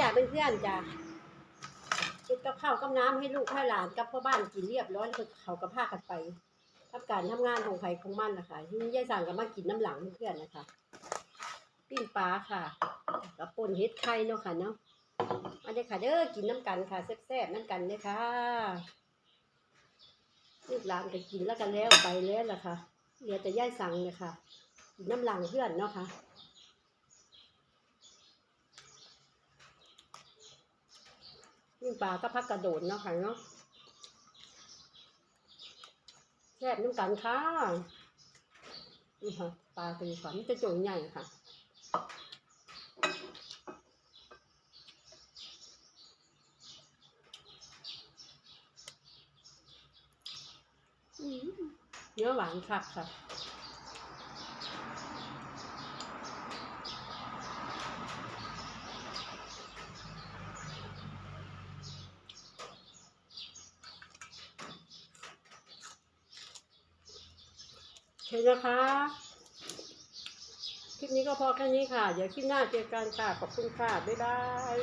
จ้ะเพื่อนๆจ้ะเก็บกับข้าวกับน้ำให้ลูกให้หลานกับพ่อบ้านกินเรียบร้อยแล้วก็เขาก็พากันไปทำการทำงานของใครของมันนะคะที่นี่ยายสั่งก็มากินน้ำหลังเพื่อนๆนะคะปิ้งปลาค่ะกับป่นเฮ็ดไข่เนาะค่ะเนาะมาเด้ค่ะเด้อกินน้ำกันค่ะแซ่บๆน้ำกันเลยค่ะลูกหลานก็กินแล้วกันแล้วไปแล้วล่ะค่ะเหลือแต่ย่ายสั่งเลยค่ะนน้ำหลังเพื่อนเนาะค่ะ ปิ้งปลาก็พักกระโดดเนาะค่ะเนาะแซ่บน้ำกันค่ะนี่ค่ะปลาเป็นฝันจะโจงใหญ่ค่ะเนื้อหวานคักค่ะ เห็นนะคะ คลิปนี้ก็พอแค่นี้ค่ะ เดี๋ยวคลิปหน้าเจอกันค่ะ ขอบคุณค่ะ บ๊ายบาย